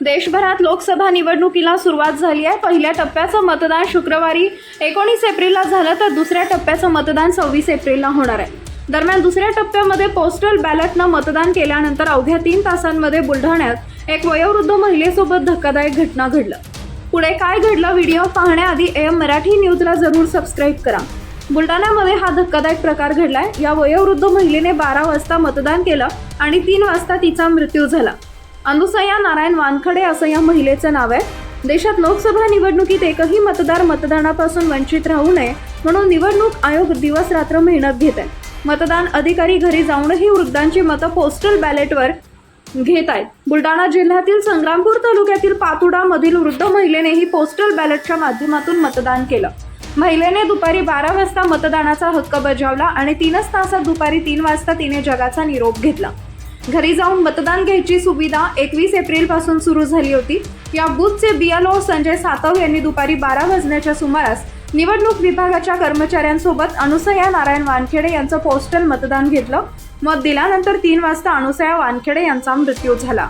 देशभरात लोकसभा निवडणुकीला सुरुवात झाली आहे. पहिल्या टप्प्याचं मतदान शुक्रवारी एकोणीस एप्रिलला झालं तर दुसऱ्या टप्प्याचं मतदान सव्वीस एप्रिलला होणार आहे. दरम्यान दुसऱ्या टप्प्यामध्ये पोस्टल बॅलटनं मतदान केल्यानंतर अवघ्या तीन तासांमध्ये बुलढाण्यात एक वयोवृद्ध महिलेसोबत धक्कादायक घटना घडलं. पुढे काय घडलं व्हिडिओ पाहण्याआधी एम मराठी न्यूजला जरूर सबस्क्राईब करा. बुलढाण्यामध्ये हा धक्कादायक प्रकार घडलाय. या वयोवृद्ध महिलेने बारा वाजता मतदान केलं आणि तीन वाजता तिचा मृत्यू झाला. अनुसया नारायण वानखडे असं या महिलेचं नाव आहे. देशात लोकसभा निवडणुकीत एकही मतदार मतदानापासून वंचित राहू नये म्हणून निवडणूक आयोग दिवस रात्र मेहनत घेत आहे. मतदान अधिकारी घरी जाऊनही वृद्धांची मतं पोस्टल बॅलेटवर घेत आहेत. बुलढाणा जिल्ह्यातील संग्रामपूर तालुक्यातील पातुडामधील वृद्ध महिलेनेही पोस्टल बॅलेटच्या माध्यमातून मतदान केलं. महिलेने दुपारी बारा वाजता मतदानाचा हक्क बजावला आणि तीनच तासात दुपारी तीन वाजता तिने जगाचा निरोप घेतला. घरी जाऊन मतदान घ्यायची सुविधा एकवीस एप्रिलपासून सुरू झाली होती. या बूथचे बीएलओ संजय सातव यांनी दुपारी बारा वाजण्याच्या सुमारास निवडणूक विभागाच्या कर्मचाऱ्यांसोबत अनुसया नारायण वानखेडे यांचं पोस्टल मतदान घेतलं. मत दिल्यानंतर तीन वाजता अनुसया वानखेडे यांचा मृत्यू झाला.